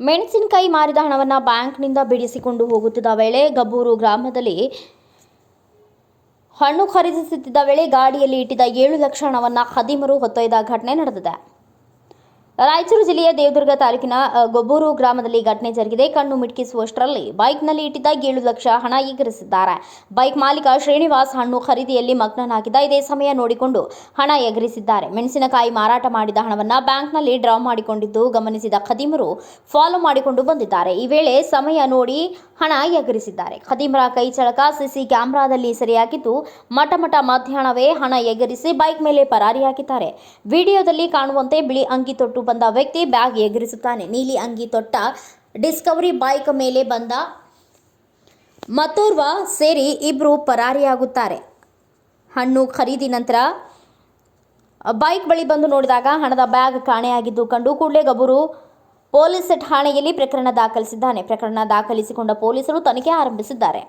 ಮೆಣಸಿನಕಾಯಿ ಮಾರಿದ ಹಣವನ್ನು ಬ್ಯಾಂಕ್ನಿಂದ ಬಿಡಿಸಿಕೊಂಡು ಹೋಗುತ್ತಿದ್ದ ವೇಳೆ ಗಬ್ಬೂರು ಗ್ರಾಮದಲ್ಲಿ ಹಣ್ಣು ಖರೀದಿಸುತ್ತಿದ್ದ ವೇಳೆ ಗಾಡಿಯಲ್ಲಿ ಇಟ್ಟಿದ್ದ ಏಳು ಲಕ್ಷ ಹಣವನ್ನು ಹದಿಮರು ಹೊತ್ತೊಯ್ದ ಘಟನೆ ನಡೆದಿದೆ. ರಾಯಚೂರು ಜಿಲ್ಲೆಯ ದೇವದುರ್ಗ ತಾಲೂಕಿನ ಗೊಬ್ಬೂರು ಗ್ರಾಮದಲ್ಲಿ ಘಟನೆ ಜರುಗಿದೆ. ಕಣ್ಣು ಮಿಟಕಿಸುವಷ್ಟರಲ್ಲಿ ಬೈಕ್ನಲ್ಲಿ ಇಟ್ಟಿದ್ದ ಏಳು ಲಕ್ಷ ಹಣ ಎಗರಿಸಿದ್ದಾರೆ ಬೈಕ್ ಮಾಲೀಕ ಶ್ರೀನಿವಾಸ್ ಹಣ್ಣು ಖರೀದಿಯಲ್ಲಿ ಮಗ್ನನಾಗಿದ್ದ ಇದೇ ಸಮಯ ನೋಡಿಕೊಂಡು ಹಣ ಎಗರಿಸಿದ್ದಾರೆ. ಮೆಣಸಿನಕಾಯಿ ಮಾರಾಟ ಮಾಡಿದ ಹಣವನ್ನು ಬ್ಯಾಂಕ್ನಲ್ಲಿ ಡ್ರಾ ಮಾಡಿಕೊಂಡಿದ್ದು ಗಮನಿಸಿದ ಖದೀಮರು ಫಾಲೋ ಮಾಡಿಕೊಂಡು ಬಂದಿದ್ದಾರೆ. ಈ ವೇಳೆ ಸಮಯ ನೋಡಿ ಹಣ ಎಗರಿಸಿದ್ದಾರೆ. ಖದೀಮರ ಕೈ ಚಳಕ ಸಿಸಿ ಕ್ಯಾಮೆರಾದಲ್ಲಿ ಸೆರೆಯಾಗಿದ್ದು, ಮಠ ಮಧ್ಯಾಹ್ನವೇ ಹಣ ಎಗರಿಸಿ ಬೈಕ್ ಮೇಲೆ ಪರಾರಿಯಾಗಿದ್ದಾರೆ. ವಿಡಿಯೋದಲ್ಲಿ ಕಾಣುವಂತೆ ಬಿಳಿ ಅಂಗಿ ತೊಟ್ಟು ಬಂದ ವ್ಯಕ್ತಿ ಬ್ಯಾಗ್ ಎಗರಿಸುತ್ತಾನೆ. ನೀಲಿ ಅಂಗಿ ತೊಟ್ಟ ಡಿಸ್ಕವರಿ ಬೈಕ್ ಮೇಲೆ ಬಂದ ಮತ್ತೋರ್ವ ಸೇರಿ ಇಬ್ಬರು ಪರಾರಿಯಾಗುತ್ತಾರೆ. ಹಣ್ಣು ಖರೀದಿ ನಂತರ ಬೈಕ್ ಬಳಿ ಬಂದು ನೋಡಿದಾಗ ಹಣದ ಬ್ಯಾಗ್ ಕಾಣೆಯಾಗಿದ್ದು ಕಂಡು ಕೂಡಲೇ ಗಬೂರು ಪೊಲೀಸ್ ಠಾಣೆಯಲ್ಲಿ ಪ್ರಕರಣ ದಾಖಲಿಸಿದ್ದಾನೆ. ಪ್ರಕರಣ ದಾಖಲಿಸಿಕೊಂಡ ಪೊಲೀಸರು ತನಿಖೆ ಆರಂಭಿಸಿದ್ದಾರೆ.